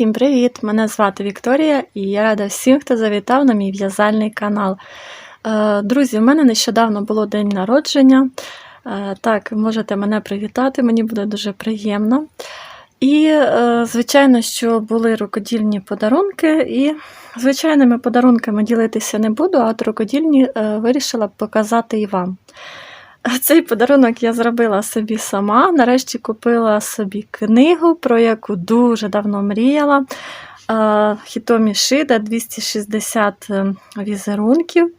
Всім привіт! Мене звати Вікторія і я рада всім, хто завітав на мій в'язальний канал. Е, Друзі, в мене нещодавно було день народження. Е, Так, можете мене привітати, мені буде дуже приємно. І, е, звичайно, що були рукодільні подарунки, і звичайними подарунками ділитися не буду, а от рукодільні вирішила показати і вам. Цей подарунок я зробила собі сама. Нарешті купила собі книгу, про яку дуже давно мріяла. Е, Хітомі Шида 260 е, візерунків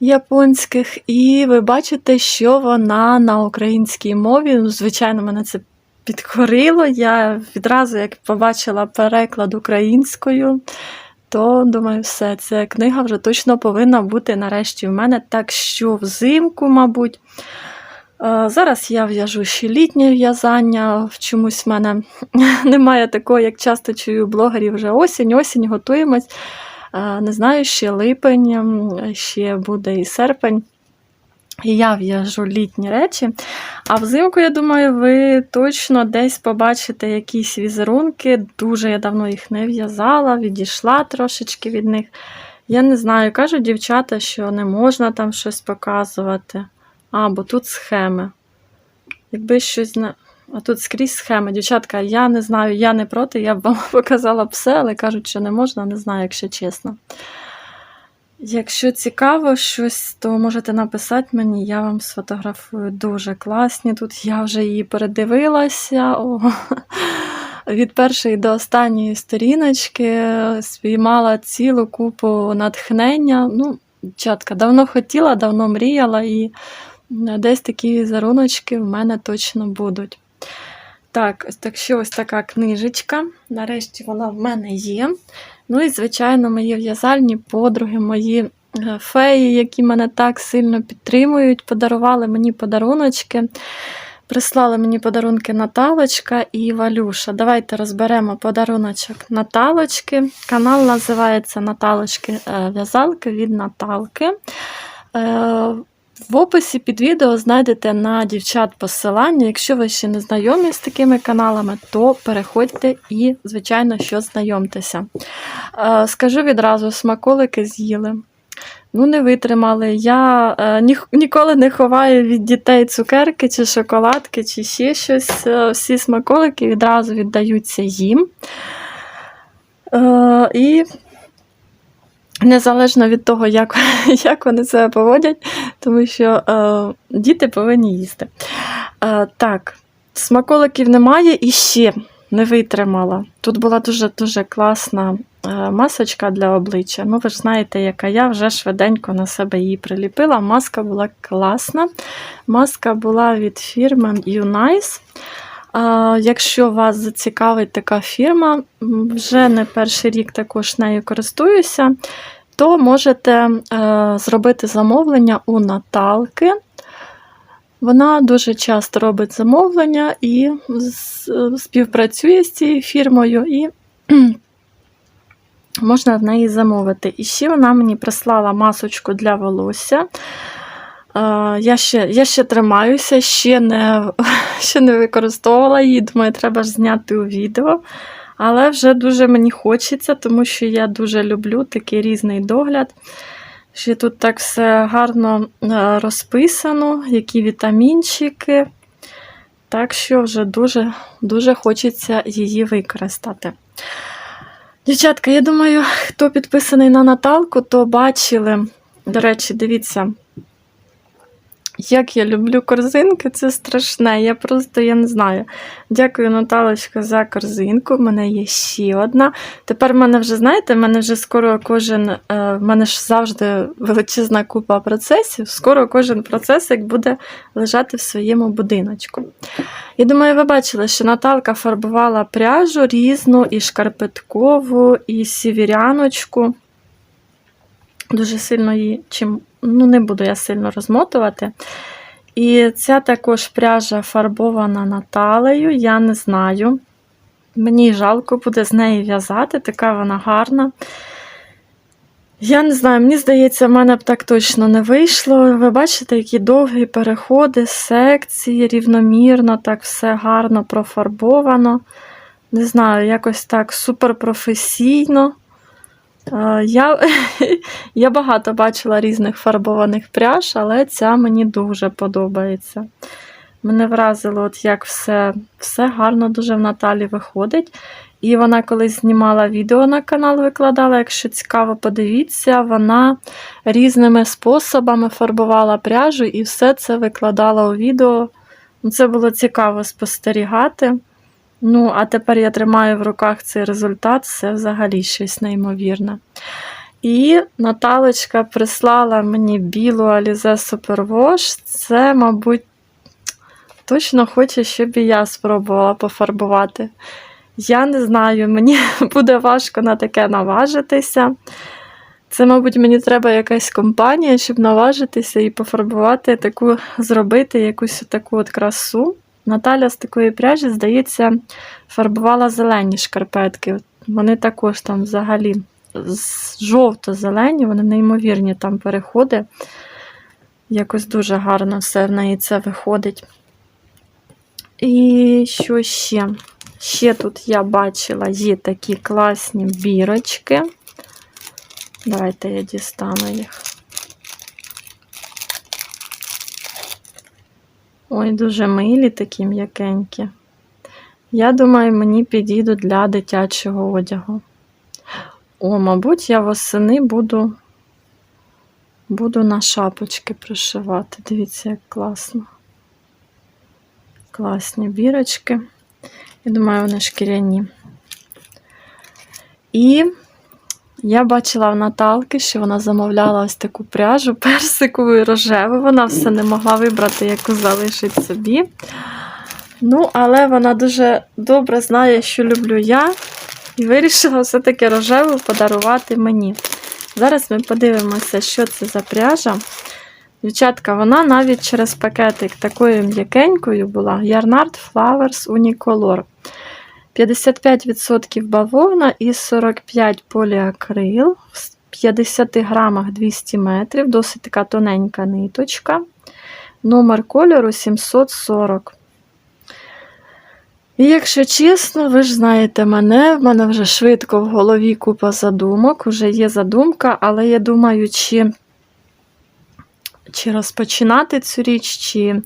японських. І ви бачите, що вона на українській мові. Ну, Звичайно, мене це підкорило. Я відразу, як побачила переклад українською, то думаю, все, ця книга вже точно повинна бути нарешті в мене. Так що взимку, мабуть. Е, Зараз я в'яжу ще літнє в'язання. Чомусь в мене немає такого, як часто чую блогерів вже осінь, осінь, готуємось. Е, Не знаю, ще липень, ще буде і серпень. І я в'яжу літні речі. А взимку, я думаю, ви точно десь побачите якісь візерунки. Дуже я давно їх не в'язала, відійшла трошечки від них. Я не знаю, кажуть дівчата, що не можна там щось показувати. А, бо тут схеми. Якби щось на. А тут скрізь схеми. Дівчатка, я не знаю, я не проти, я б вам показала все, але кажуть, що не можна, не знаю, якщо чесно. Якщо цікаво щось, то можете написати мені, я вам сфотографую дуже класні. Тут я вже її передивилася. О, від першої до останньої сторіночки спіймала цілу купу натхнення. Ну, дівчатка, давно хотіла, давно мріяла, і десь такі візеруночки в мене точно будуть. Так, так що ось така книжечка. Нарешті вона в мене є. Ну і, звичайно, мої в'язальні подруги, мої е, феї, які мене так сильно підтримують, подарували мені подаруночки. Прислали мені подарунки Наталочка і Валюша. Давайте розберемо подаруночок Наталочки. Канал називається Наталочки е, в'язалки від Наталки. В описі під відео знайдете на дівчат посилання. Якщо ви ще не знайомі з такими каналами, то переходьте і, звичайно, що знайомтеся. Е, Скажу відразу, смаколики з'їли. Ну, не витримали. Я е, ні, ніколи не ховаю від дітей цукерки чи шоколадки, чи ще щось. Е, всі смаколики відразу віддаються їм. Е, і незалежно від того, як, як вони себе поводять, тому що е, діти повинні їсти. Е, так, смаколиків немає і ще не витримала. Тут була дуже-дуже класна е, масочка для обличчя. Ну, ви ж знаєте, яка я вже швиденько на себе її приліпила. Маска була класна. Маска була від фірми Unice. Якщо вас зацікавить така фірма, вже не перший рік також нею користуюся, то можете е, зробити замовлення у Наталки. Вона дуже часто робить замовлення і співпрацює з цією фірмою, і можна в неї замовити. І ще вона мені прислала масочку для волосся. Я ще, я ще тримаюся, ще не, ще не використовувала її. Думаю, треба ж зняти у відео. Але вже дуже мені хочеться, тому що я дуже люблю такий різний догляд. Ще тут так все гарно е, розписано, які вітамінчики. Так що вже дуже, дуже хочеться її використати. Дівчатка, я думаю, хто підписаний на Наталку, то бачили. До речі, дивіться, як я люблю корзинки, це страшне. Я просто я не знаю. Дякую, Наталочка, за корзинку. В мене є ще одна. Тепер в мене вже, знаєте, в мене вже скоро кожен, е, в мене ж завжди величезна купа процесів. Скоро кожен процесик буде лежати в своєму будиночку. Я думаю, ви бачили, що Наталка фарбувала пряжу різну, і шкарпеткову, і сівіряночку. Дуже сильно її чим, ну не буду я сильно розмотувати. І ця також пряжа фарбована Наталею, я не знаю. Мені жалко буде з неї в'язати, така вона гарна. Я не знаю, мені здається, в мене б так точно не вийшло. Ви бачите, які довгі переходи, секції, рівномірно, так все гарно профарбовано. не знаю, якось так суперпрофесійно. Я, я багато бачила різних фарбованих пряж, але ця мені дуже подобається. Мене вразило, от як все, все гарно дуже в Наталі виходить. І вона колись знімала відео на канал, викладала. Якщо цікаво, подивіться, вона різними способами фарбувала пряжу і все це викладала у відео. Ну, Це було цікаво спостерігати. Ну, а тепер я тримаю в руках цей результат, це взагалі щось неймовірне. І Наталочка прислала мені білу Alize Superwash. Це, мабуть, точно хоче, щоб і я спробувала пофарбувати. Я не знаю, мені буде важко на таке наважитися. Це, мабуть, мені треба якась компанія, щоб наважитися і пофарбувати таку, зробити якусь таку от красу. Наталя з такої пряжі, здається, фарбувала зелені шкарпетки. Вони також там взагалі жовто-зелені, вони неймовірні там переходи. Якось дуже гарно все в неї це виходить. І що ще? Ще тут я бачила є такі класні бірочки. Давайте я дістану їх. Ой, дуже милі такі м'якенькі. Я думаю, мені підійдуть для дитячого одягу. О, мабуть, я восени буду, буду на шапочки пришивати. Дивіться, як класно. Класні бірочки. Я думаю, вони шкіряні. І я бачила в Наталки, що вона замовляла ось таку пряжу персикову і рожеву. Вона все не могла вибрати, яку залишить собі. Ну, але вона дуже добре знає, що люблю я, і вирішила все-таки рожеву подарувати мені. Зараз ми подивимося, що це за пряжа. Дівчатка, вона навіть через пакетик такою м'якенькою була. Yarnard Flowers Unicolor. 55% бавовна і 45 поліакрил. В 50 грамах 200 метрів, досить така тоненька ниточка. Номер кольору 740. І якщо чесно, ви ж знаєте мене, в мене вже швидко в голові купа задумок, вже є задумка, але я думаю, чи, чи розпочинати цю річ, чи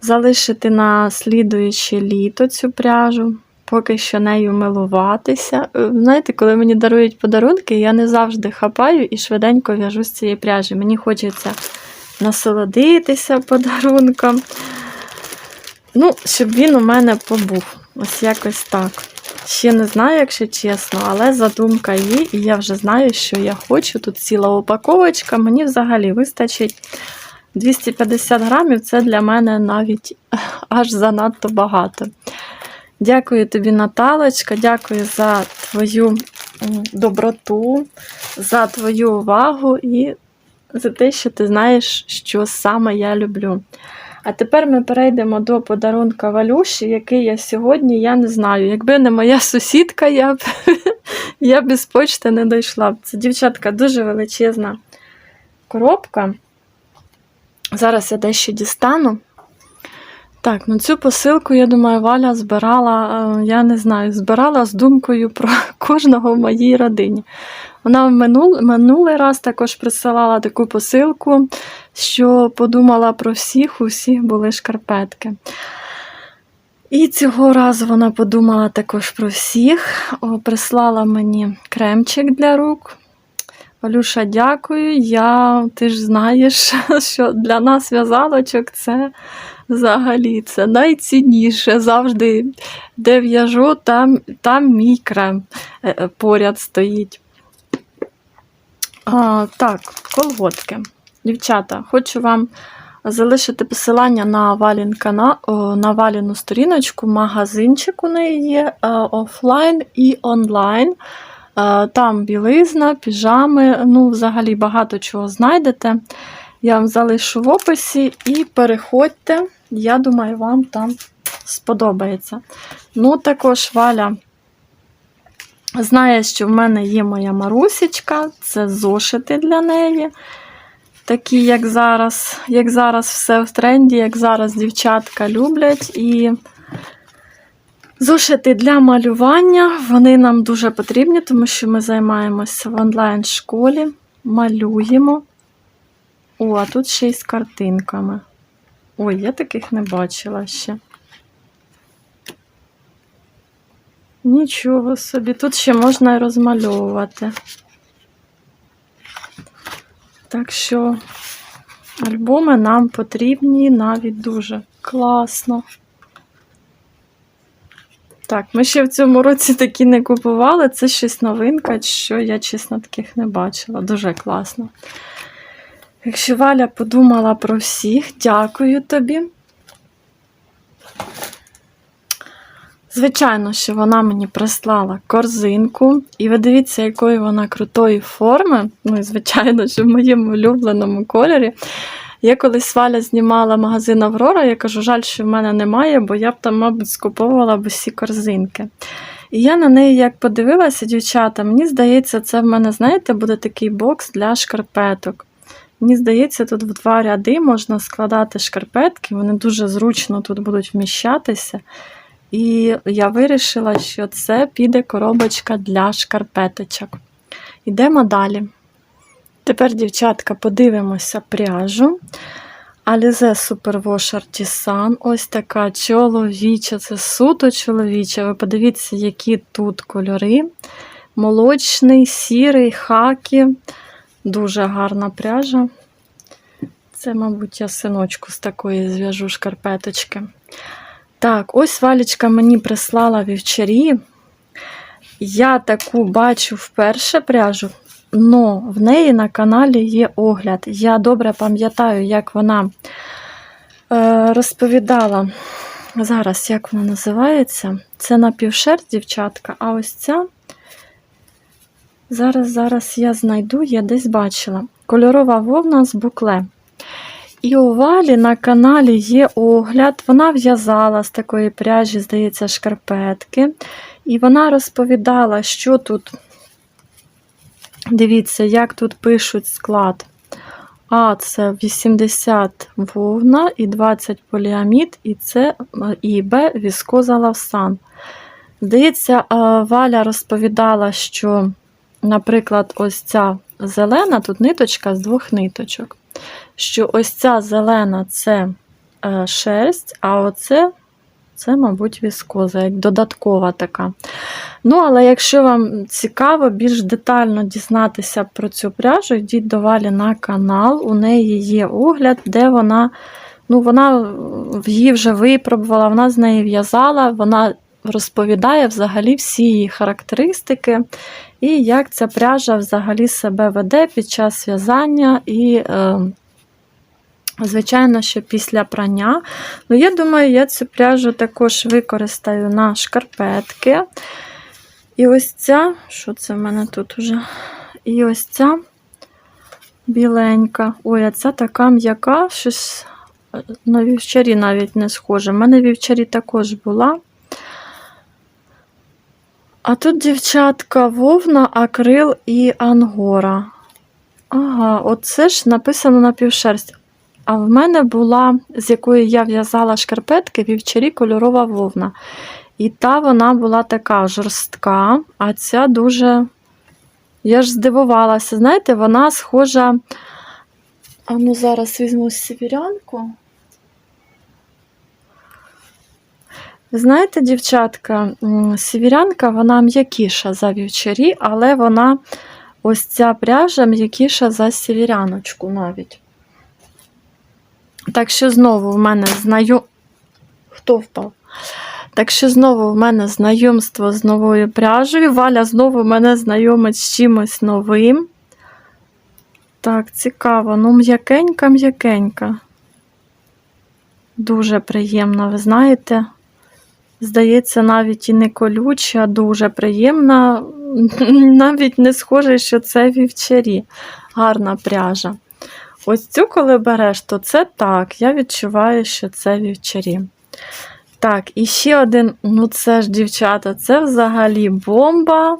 залишити на слідуюче літо цю пряжу, поки що нею милуватися. Е, Знаєте, коли мені дарують подарунки, я не завжди хапаю і швиденько в'яжу з цієї пряжі. Мені хочеться насолодитися подарунком. Ну, щоб він у мене побув. Ось якось так. Ще не знаю, якщо чесно, але задумка є, і я вже знаю, що я хочу. Тут ціла упаковочка, мені взагалі вистачить 250 грамів це для мене навіть аж занадто багато. Дякую тобі, Наталочка, дякую за твою доброту, за твою увагу і за те, що ти знаєш, що саме я люблю. А тепер ми перейдемо до подарунка Валюші, який я сьогодні, я не знаю. Якби не моя сусідка, я б, я б із почти не дійшла. Це дівчатка дуже величезна коробка. Зараз я дещо дістану. Так, ну цю посилку, я думаю, Валя збирала, е, я не знаю, збирала з думкою про кожного в моїй родині. Вона в минул, минулий раз також присилала таку посилку, що подумала про всіх, у всіх були шкарпетки. І цього разу вона подумала також про всіх. О, прислала мені кремчик для рук. Валюша, дякую. Я, ти ж знаєш, що для нас в'язалочок це взагалі це найцінніше. Завжди, де в'яжу, там, там мій крем е, е, поряд стоїть. А, так, колготки. Дівчата, хочу вам залишити посилання на Валін кана... на Валіну сторіночку, магазинчик у неї є е, офлайн і онлайн. Там білизна, піжами, ну, взагалі багато чого знайдете. Я вам залишу в описі і переходьте. Я думаю, вам там сподобається. Ну, також Валя знає, що в мене є моя Марусечка, це зошити для неї. Такі, як зараз, як зараз все в тренді, як зараз дівчатка люблять. І Зошити для малювання, вони нам дуже потрібні, тому що ми займаємося в онлайн-школі, малюємо. О, а тут ще й з картинками. Ой, я таких не бачила ще. Нічого собі, тут ще можна розмальовувати. Так що альбоми нам потрібні навіть дуже класно. Так, ми ще в цьому році такі не купували. Це щось новинка, що я, чесно, таких не бачила. Дуже класно. Якщо Валя подумала про всіх, дякую тобі. Звичайно, що вона мені прислала корзинку, і ви дивіться, якої вона крутої форми. Ну і звичайно, що в моєму улюбленому кольорі. Я колись Валя знімала магазин Аврора, я кажу, жаль, що в мене немає, бо я б там, мабуть, скуповувала б усі корзинки. І я на неї як подивилася, дівчата, мені здається, це в мене, знаєте, буде такий бокс для шкарпеток. Мені здається, тут в два ряди можна складати шкарпетки, вони дуже зручно тут будуть вміщатися. І я вирішила, що це піде коробочка для шкарпеточок. Йдемо далі. Тепер, дівчатка, подивимося пряжу. Alize Superwash Artisan. Ось така чоловіча, це суто чоловіча. Ви подивіться, які тут кольори. Молочний, сірий, хакі. Дуже гарна пряжа. Це, мабуть, я синочку з такої зв'яжу шкарпеточки. Так, ось валічка мені прислала вівчарі. Я таку бачу вперше пряжу, але в неї на каналі є огляд. Я добре пам'ятаю, як вона е, розповідала. Зараз, як вона називається? Це напівшерсть, дівчатка, а ось ця. Зараз, зараз я знайду, я десь бачила. Кольорова вовна з букле. І у Валі на каналі є огляд. Вона в'язала з такої пряжі, здається, шкарпетки. І вона розповідала, що тут, дивіться, як тут пишуть склад. А, це 80 вовна і 20 поліамід, і це і Б віскоза лавсан. Здається, Валя розповідала, що, наприклад, ось ця зелена, тут ниточка з двох ниточок що ось ця зелена це е, шерсть, а оце, це, мабуть, віскоза, як додаткова така. Ну, але якщо вам цікаво більш детально дізнатися про цю пряжу, йдіть до Валі на канал. У неї є огляд, де вона ну, вона її вже випробувала, вона з неї в'язала, вона розповідає взагалі всі її характеристики, і як ця пряжа взагалі себе веде під час в'язання. і е, Звичайно, що після прання. Ну, я думаю, я цю пряжу також використаю на шкарпетки. І ось ця, що це в мене тут уже? І ось ця біленька. Ой, а ця така м'яка, щось на вівчарі навіть не схоже. У мене вівчарі також була. А тут, дівчатка, вовна, акрил і ангора. Ага, оце ж написано на півшерсть. А в мене була, з якої я в'язала шкарпетки, вівчарі кольорова вовна. І та вона була така жорстка, а ця дуже. Я ж здивувалася, знаєте, вона схожа. А ну зараз візьму сівірянку. Знаєте, дівчатка, сівірянка, вона м'якіша за вівчарі, але вона ось ця пряжа м'якіша за сівіряночку навіть. Так що знову в мене знайом... Хто впав? Так що знову в мене знайомство з новою пряжею. Валя знову мене знайомить з чимось новим. Так, цікаво. Ну, м'якенька, м'якенька. Дуже приємна, ви знаєте. Здається, навіть і не колюча, дуже приємна. Навіть не схоже, що це вівчарі. Гарна пряжа. Ось цю, коли береш, то це так. Я відчуваю, що це вівчарі. Так, і ще один, ну це ж, дівчата, це взагалі бомба.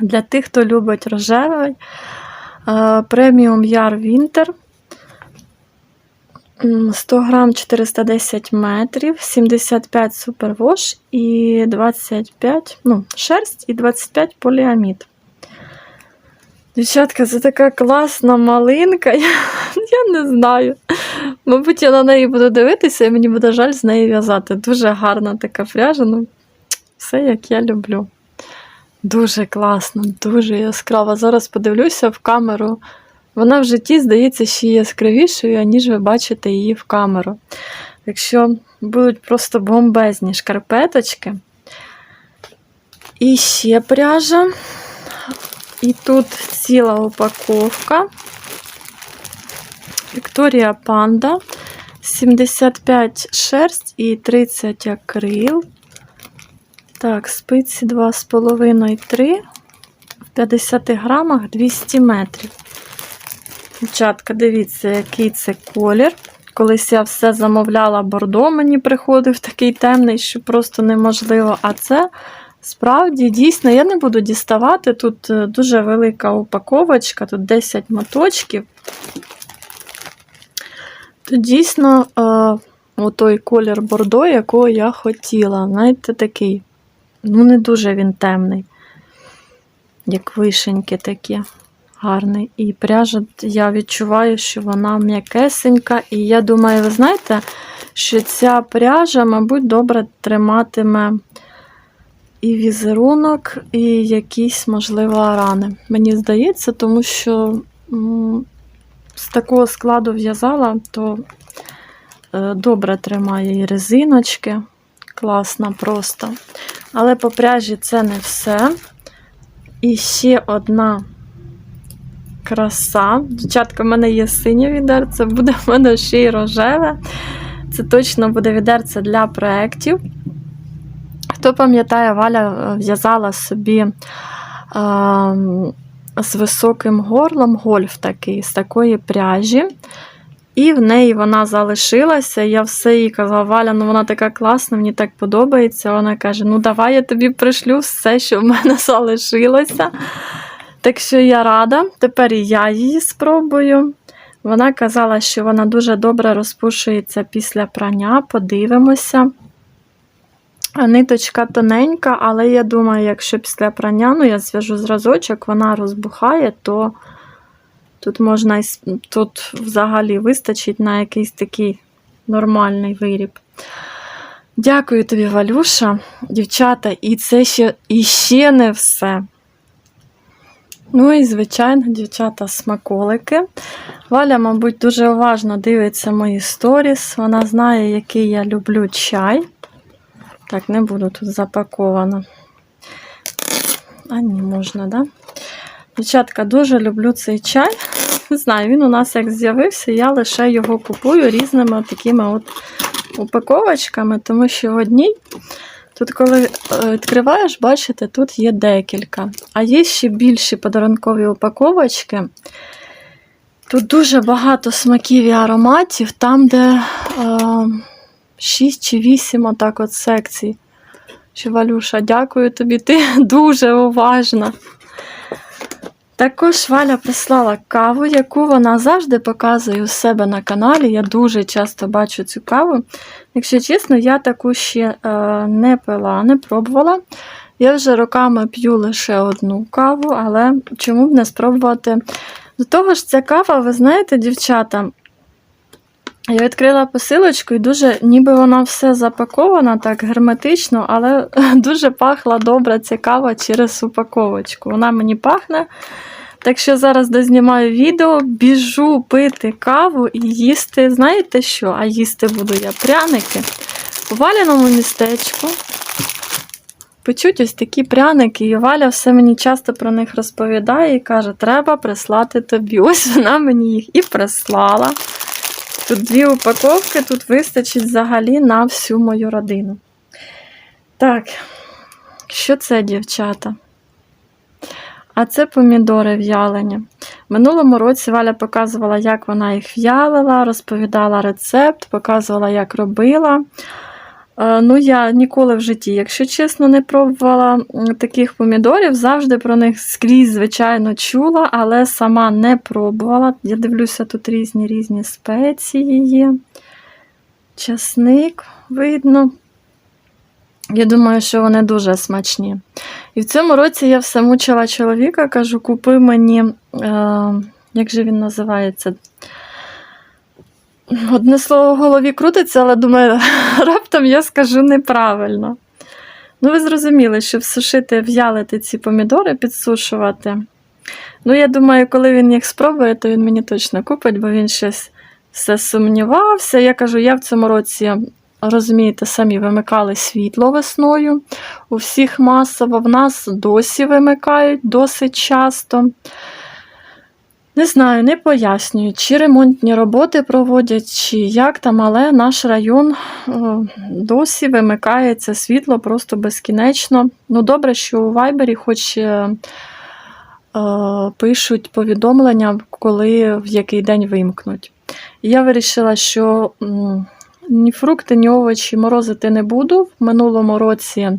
Для тих, хто любить рожевий. Преміум Яр Вінтер. М, 100 грам 410 метрів, 75 супервош і 25, ну, шерсть і 25 поліамід. Дівчатка, це така класна малинка. Я, я не знаю. Мабуть, я на неї буду дивитися, і мені буде жаль з неї в'язати. Дуже гарна така пряжа. Ну, все як я люблю. Дуже класно, дуже яскрава. Зараз подивлюся в камеру. Вона в житті здається ще яскравішою, ніж ви бачите її в камеру. Якщо будуть просто бомбезні шкарпеточки. І ще пряжа. І тут ціла упаковка. Вікторія Панда. 75 шерсть і 30 акрил. Так, спиці 2,5-3. В 50 грамах 200 метрів. Дівчатка, дивіться, який це колір. Колись я все замовляла бордо, мені приходив такий темний, що просто неможливо. А це справді дійсно, я не буду діставати. Тут е, дуже велика упаковочка, тут 10 моточків. Тут дійсно е, той колір бордо, якого я хотіла. Знаєте, такий. Ну, не дуже він темний, як вишеньки такі. Гарний. І пряжа, я відчуваю, що вона м'якесенька. І я думаю, ви знаєте, що ця пряжа, мабуть, добре триматиме і візерунок, і якісь, можливо, рани. Мені здається, тому що з такого складу в'язала, то е, добре тримає і резиночки. Класна просто. Але по пряжі це не все. І ще одна краса. Дівчатка, в мене є синє відерце, буде в мене ще й рожеве. Це точно буде відерце для проєктів. Хто пам'ятає, Валя е, в'язала собі е, з високим горлом гольф такий, з такої пряжі. І в неї вона залишилася. Я все їй казала, Валя, ну вона така класна, мені так подобається. Вона каже: Ну, давай я тобі пришлю все, що в мене залишилося. Так що я рада, тепер і я її спробую. Вона казала, що вона дуже добре розпушується після прання. Подивимося. Ниточка тоненька, але я думаю, якщо після прання, ну я зв'яжу зразочок, вона розбухає, то тут можна тут взагалі вистачить на якийсь такий нормальний виріб. Дякую тобі, Валюша, дівчата, і це ще, і ще не все. Ну і, звичайно, дівчата, смаколики. Валя, мабуть, дуже уважно дивиться мої сторіс. Вона знає, який я люблю чай. Так, не буду тут запаковано. А ні, можна, да? Дівчатка, дуже люблю цей чай. Не знаю, він у нас як з'явився, я лише його купую різними такими от упаковочками, тому що в одній Тут, коли е, відкриваєш, бачите, тут є декілька. А є ще більші подарункові упаковочки. Тут дуже багато смаків і ароматів, там, де е, 6 чи 8 отак от секцій. Що, Валюша, дякую тобі, ти дуже уважна. Також Валя прислала каву, яку вона завжди показує у себе на каналі. Я дуже часто бачу цю каву. Якщо чесно, я таку ще е, не пила, не пробувала. Я вже роками п'ю лише одну каву, але чому б не спробувати? До того ж, ця кава, ви знаєте, дівчата, я відкрила посилочку і дуже, ніби вона все запакована так герметично, але дуже пахла добре ця кава через упаковочку. Вона мені пахне. Так що зараз дознімаю відео, біжу пити каву і їсти. Знаєте що? А їсти буду я пряники у валяному містечку. Почуть ось такі пряники, і Валя все мені часто про них розповідає і каже, треба прислати тобі. Ось вона мені їх і прислала. Тут дві упаковки, тут вистачить взагалі на всю мою родину. Так, що це, дівчата? А це помідори в'ялені. Минулому році Валя показувала, як вона їх в'ялила, розповідала рецепт, показувала, як робила. Е, Ну, я ніколи в житті, якщо чесно, не пробувала таких помідорів. Завжди про них скрізь, звичайно, чула, але сама не пробувала. Я дивлюся, тут різні різні спеції є. Часник видно. Я думаю, що вони дуже смачні. І в цьому році я все мучила чоловіка, кажу, купи мені, е, як же він називається? Одне слово в голові крутиться, але думаю, раптом я скажу неправильно. Ну, ви зрозуміли, що всушити, в'ялити ці помідори, підсушувати. Ну, я думаю, коли він їх спробує, то він мені точно купить, бо він щось все сумнівався. Я кажу, я в цьому році, розумієте, самі вимикали світло весною. У всіх масово, в нас досі вимикають досить часто. Не знаю, не пояснюю, чи ремонтні роботи проводять, чи як там, але наш район о, досі вимикається світло просто безкінечно. Ну, добре, що у Вайбері хоч е, е, пишуть повідомлення, коли в який день вимкнуть. І я вирішила, що ні фрукти, ні овочі морозити не буду. В минулому році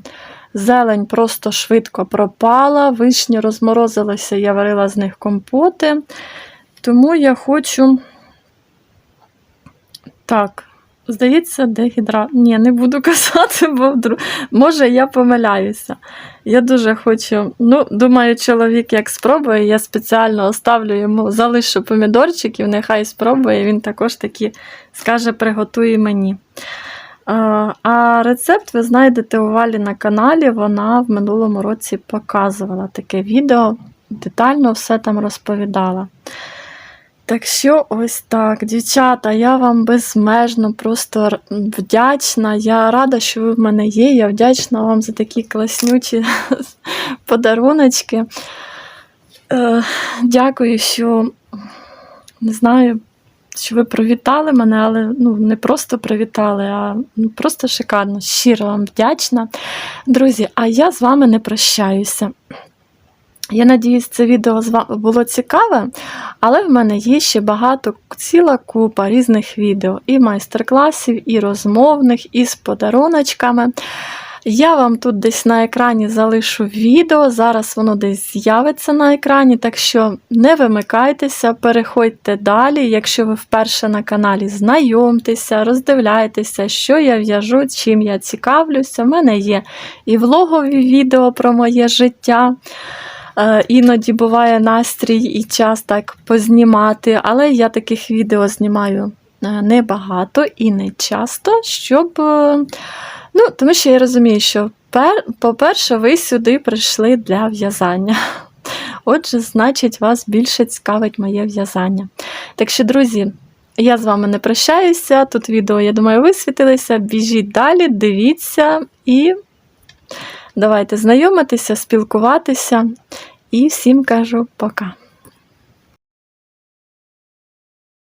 зелень просто швидко пропала, вишні розморозилися, я варила з них компоти. Тому я хочу. Так, здається, дегідра. Ні, не буду казати, бо може я помиляюся. Я дуже хочу. Ну, думаю, чоловік як спробує, я спеціально оставлю йому, залишу помідорчиків, нехай спробує, він також такі скаже, приготує мені. А, рецепт ви знайдете у Валі на каналі. Вона в минулому році показувала таке відео, детально все там розповідала. Так що ось так, дівчата, я вам безмежно просто вдячна. Я рада, що ви в мене є. Я вдячна вам за такі класнючі подаруночки. Е, Дякую, що не знаю, що ви привітали мене, але ну, не просто привітали, а ну, просто шикарно. Щиро вам вдячна. Друзі, а я з вами не прощаюся. Я надіюсь, це відео з ва- було цікаве, але в мене є ще багато, ціла купа різних відео, і майстер-класів, і розмовних, і з подаруночками. Я вам тут десь на екрані залишу відео, зараз воно десь з'явиться на екрані, так що не вимикайтеся, переходьте далі. Якщо ви вперше на каналі, знайомтеся, роздивляйтеся, що я в'яжу, чим я цікавлюся. У мене є і влогові відео про моє життя. Е, Іноді буває настрій і час так познімати, але я таких відео знімаю е, небагато і не часто, щоб. Ну, тому що я розумію, що пер, по-перше, ви сюди прийшли для в'язання. Отже, значить, вас більше цікавить моє в'язання. Так що, друзі, я з вами не прощаюся. Тут відео, я думаю, висвітилися. Біжіть далі, дивіться і давайте знайомитися, спілкуватися. І всім кажу пока.